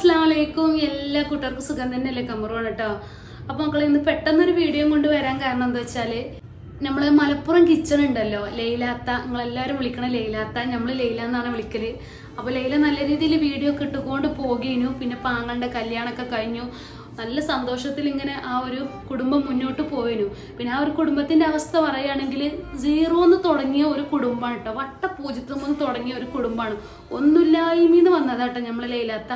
അസ്സാം വലൈക്കും എല്ലാ കൂട്ടുകാർക്കും സുഖം തന്നെയല്ലേ? കമറുവാണ് കേട്ടോ അപ്പൊ മക്കളെ ഇന്ന് പെട്ടെന്നൊരു വീഡിയോ കൊണ്ട് വരാൻ കാരണം എന്താ വെച്ചാൽ നമ്മൾ മലപ്പുറം കിച്ചൺ ഉണ്ടല്ലോ ലൈലാത്ത നിങ്ങളെല്ലാവരും വിളിക്കണ ലൈലാത്ത നമ്മൾ ലൈല എന്നാണ് വിളിക്കൽ. അപ്പോൾ ലൈല നല്ല രീതിയിൽ വീഡിയോ ഒക്കെ ഇട്ടുകൊണ്ട് പോകേനു. പിന്നെ പാങ്ങളുടെ കല്യാണമൊക്കെ കഴിഞ്ഞു. നല്ല സന്തോഷത്തിൽ ഇങ്ങനെ ആ ഒരു കുടുംബം മുന്നോട്ട് പോയിനു പിന്നെ ആ ഒരു കുടുംബത്തിന്റെ അവസ്ഥ പറയുകയാണെങ്കിൽ സീറോ എന്ന് തുടങ്ങിയ ഒരു കുടുംബമാണ് കേട്ടോ വട്ടപൂജിത്വമെന്ന് തുടങ്ങിയ ഒരു കുടുംബമാണ്. ഒന്നുമില്ലായ്മന്ന് വന്നതാട്ടോ നമ്മൾ ലൈലാത്ത.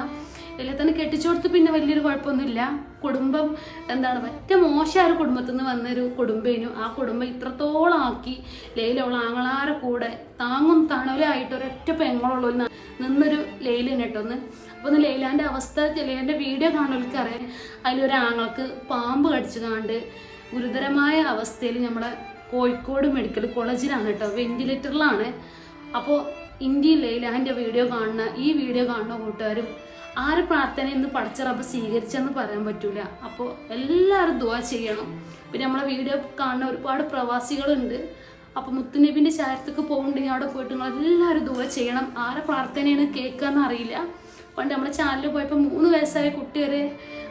ലൈലാത്തന്നെ കെട്ടിച്ചു കൊടുത്ത് പിന്നെ വലിയൊരു കുഴപ്പമൊന്നുമില്ല. കുടുംബം എന്താണ് പറ്റ മോശമായ ഒരു കുടുംബത്തിൽ നിന്ന് വന്നൊരു കുടുംബേനു. ആ കുടുംബം ഇത്രത്തോളം ആക്കി ലേലുള്ള ആങ്ങളാരെ കൂടെ താങ്ങും തണലായിട്ട് ഒരൊറ്റ പെങ്ങളുള്ള നിന്നൊരു ലേലിന് കേട്ടോ ഒന്ന് അപ്പൊ ഒന്ന് ലേലാന്റെ അവസ്ഥ ലൈലാന്റെ വീഡിയോ കാണുന്നവർക്ക് അറിയാം അതിലൊരാങ്ങൾക്ക് പാമ്പ് കടിച്ചു കാണ്ട് ഗുരുതരമായ അവസ്ഥയിൽ നമ്മളെ കോഴിക്കോട് മെഡിക്കൽ കോളേജിലാണ് കേട്ടോ വെന്റിലേറ്ററിലാണ്. അപ്പോൾ ഇന്ത്യയിൽ ലേലാന്റെ വീഡിയോ കാണുന്ന ഈ വീഡിയോ കാണുന്ന കൂട്ടുകാരും ആരെ പ്രാർത്ഥന ഇന്ന് പഠിച്ച റബ്ബ് സ്വീകരിച്ചെന്ന് പറയാൻ പറ്റൂല. അപ്പോൾ എല്ലാവരും ദുവാ ചെയ്യണം. പിന്നെ നമ്മളെ വീഡിയോ കാണുന്ന ഒരുപാട് പ്രവാസികളുണ്ട്. അപ്പൊ മുത്തുനബിന്റെ ചാരത്തേക്ക് പോകുന്നുണ്ടെങ്കിൽ അവിടെ പോയിട്ട് നിങ്ങൾ എല്ലാവരും ദുവാ ചെയ്യണം. ആരെ പ്രാർത്ഥനയാണ് കേൾക്കാന്ന് അറിയില്ല. പണ്ട് നമ്മുടെ ചാനലിൽ പോയപ്പോൾ മൂന്ന് വയസ്സായ കുട്ടി വരെ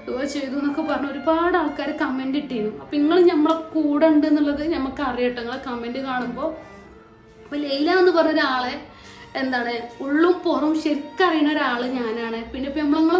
ദുവ ചെയ്തു എന്നൊക്കെ പറഞ്ഞ് ഒരുപാട് ആൾക്കാർ കമന്റ് ഇട്ടിരുന്നു. അപ്പം നിങ്ങൾ നമ്മളെ കൂടെ ഉണ്ട് എന്നുള്ളത് നമുക്ക് അറിയട്ടെ നിങ്ങളെ കമന്റ് കാണുമ്പോൾ അപ്പോൾ ലൈല എന്ന് പറഞ്ഞ ഒരാളെ എന്താണ് ഉള്ളും പുറവും ശരിക്കറിയുന്ന ഒരാൾ ഞാനാണ്. പിന്നെ ഇപ്പൊ നമ്മളെ ഞങ്ങളെ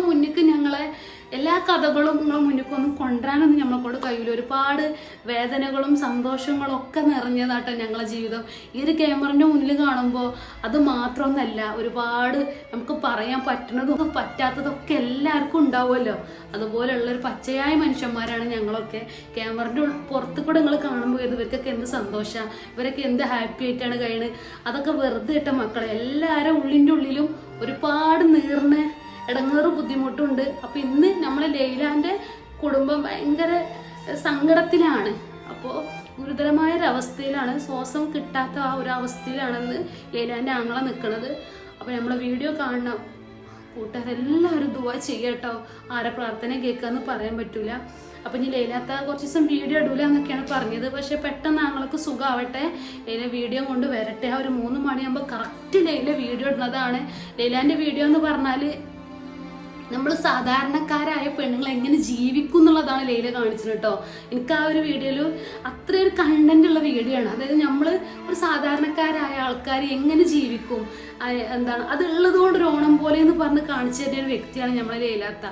എല്ലാ കഥകളും നമ്മളെ മുന്നിൽ ഒന്നും കൊണ്ടുവരാനൊന്നും നമ്മളെ കൊണ്ട് കഴിയില്ല. ഒരുപാട് വേദനകളും സന്തോഷങ്ങളും ഒക്കെ നിറഞ്ഞതാട്ടോ ഞങ്ങളെ ജീവിതം. ഈ ഒരു ക്യാമറന്റെ മുന്നിൽ കാണുമ്പോൾ അത് മാത്രമൊന്നല്ല ഒരുപാട് നമുക്ക് പറയാൻ പറ്റുന്നതും പറ്റാത്തതൊക്കെ എല്ലാവർക്കും ഉണ്ടാവുമല്ലോ. അതുപോലെയുള്ളൊരു പച്ചയായ മനുഷ്യന്മാരാണ് ഞങ്ങളൊക്കെ. ക്യാമറന്റെ പുറത്ത് കൂടെ നിങ്ങൾ കാണുമ്പോൾ ഇവർക്കൊക്കെ എന്ത് സന്തോഷമാണ് ഇവരൊക്കെ എന്ത് ഹാപ്പി ആയിട്ടാണ് കഴിയുന്നത് അതൊക്കെ വെറുതെ ഇട്ട മക്കളെ എല്ലാവരും ഉള്ളിന്റെ ഉള്ളിലും ഒരുപാട് നീർന്ന് ഇടങ്ങേറ് ബുദ്ധിമുട്ടുണ്ട്. അപ്പൊ ഇന്ന് നമ്മളെ ലൈലാന്റെ കുടുംബം ഭയങ്കര സങ്കടത്തിലാണ്. അപ്പോൾ ഗുരുതരമായ ഒരു അവസ്ഥയിലാണ് ശ്വാസം കിട്ടാത്ത ആ ഒരു അവസ്ഥയിലാണെന്ന് ലൈലാന്റെ ആങ്ങള നിൽക്കുന്നത് അപ്പോൾ നമ്മളെ വീഡിയോ കാണണം. കൂട്ടുകാരെല്ലാവരും ദുവ ചെയ്യട്ടോ ആരെ പ്രാർത്ഥന കേൾക്കാന്ന് പറയാൻ പറ്റൂല. അപ്പൊ ഇനി ലൈലാത്ത കുറച്ച് ദിവസം വീഡിയോ ഇടൂല എന്നൊക്കെയാണ് പറഞ്ഞത്. പക്ഷേ പെട്ടെന്ന് ആങ്ങൾക്ക് സുഖമാവട്ടെ ലൈല വീഡിയോ കൊണ്ട് വരട്ടെ. ആ ഒരു മൂന്ന് മണിയാകുമ്പോൾ കറക്റ്റ് ലൈല വീഡിയോ ഇടുന്നതാണ്. ലൈലാന്റെ വീഡിയോ എന്ന് പറഞ്ഞാൽ നമ്മൾ സാധാരണക്കാരായ പെണ്ണുങ്ങൾ എങ്ങനെ ജീവിക്കും എന്നുള്ളതാണ് ലൈല കാണിച്ചത് കേട്ടോ. എനിക്ക് ആ ഒരു വീഡിയോയിൽ അത്രയൊരു കണ്ടന്റ് ഉള്ള വീഡിയോ ആണ്. അതായത് നമ്മൾ സാധാരണക്കാരായ ആൾക്കാർ എങ്ങനെ ജീവിക്കും? എന്താണ്? അത് ഉള്ളത് കൊണ്ട് ഒരു ഓണം പോലെ എന്ന് പറഞ്ഞ് കാണിച്ചു തരുന്ന ഒരു വ്യക്തിയാണ് നമ്മളെ ലൈലാത്ത.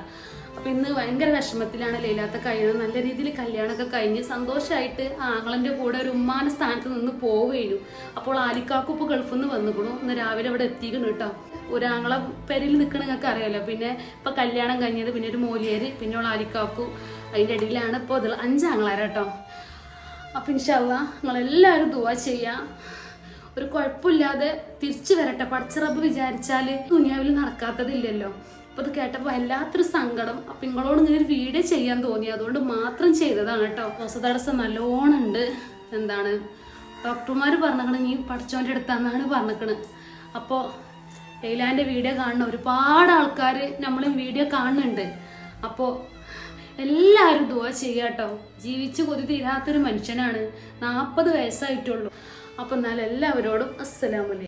അപ്പൊ ഇന്ന് ഭയങ്കര വിഷമത്തിലാണ് ലൈലാത്ത കഴിയുന്നത്. നല്ല രീതിയിൽ കല്യാണമൊക്കെ കഴിഞ്ഞ് സന്തോഷമായിട്ട് ആങ്ങളന്റെ കൂടെ ഒരു ഉമ്മാന സ്ഥാനത്ത് നിന്ന് പോവുകയും അപ്പോൾ ആലിക്കാക്കും ഇപ്പോൾ ഗൾഫിൽ നിന്ന് വന്നുക്കണു. ഇന്ന് രാവിലെ ഇവിടെ എത്തിക്കണം കേട്ടോ. ഒരാങ്ങളെ പെരിൽ നിൽക്കണ നിങ്ങൾക്ക് അറിയാലോ. പിന്നെ ഇപ്പൊ കല്യാണം കഴിഞ്ഞത് പിന്നെ ഒരു മോലിയേര് പിന്നെ ഉള്ള ആലിക്കാക്കു. അതിന്റെ ഇടയിലാണ് ഇപ്പോൾ അതുള്ള അഞ്ചാങ്ങളാരാ കേട്ടോ അപ്പൊ ഇൻഷാല്ല നിങ്ങളെല്ലാവരും ദുവാ ചെയ്യാം. ഒരു കുഴപ്പമില്ലാതെ തിരിച്ചു വരട്ടെ. പടച്ചിറപ്പ് വിചാരിച്ചാൽ ദുനിയാവിൽ നടക്കാത്തതില്ലല്ലോ. അപ്പോൾ ഇത് കേട്ടപ്പോൾ വല്ലാത്തൊരു സങ്കടം. അപ്പം നിങ്ങളോട് ഇങ്ങനെ ഒരു വീഡിയോ ചെയ്യാൻ തോന്നി. അതുകൊണ്ട് മാത്രം ചെയ്തതാണ് കേട്ടോ. ശ്വാസതടസ്സം നല്ലോണം ഉണ്ട്. എന്താണ്? ഡോക്ടർമാർ പറഞ്ഞിക്കണ് നീ പഠിച്ചോന്റെ അടുത്താന്നാണ് പറഞ്ഞിക്കണ് അപ്പോൾ എയിലാന്റെ വീഡിയോ കാണുന്ന ഒരുപാട് ആൾക്കാർ നമ്മളും വീഡിയോ കാണുന്നുണ്ട്. അപ്പോൾ എല്ലാവരും ദുവ ചെയ്യുക കേട്ടോ. ജീവിച്ച് കൊതി തീരാത്തൊരു മനുഷ്യനാണ്. നാൽപ്പത് വയസ്സായിട്ടുള്ളൂ. അപ്പം എന്നാൽ എല്ലാവരോടും അസ്സലാമലൈക്കും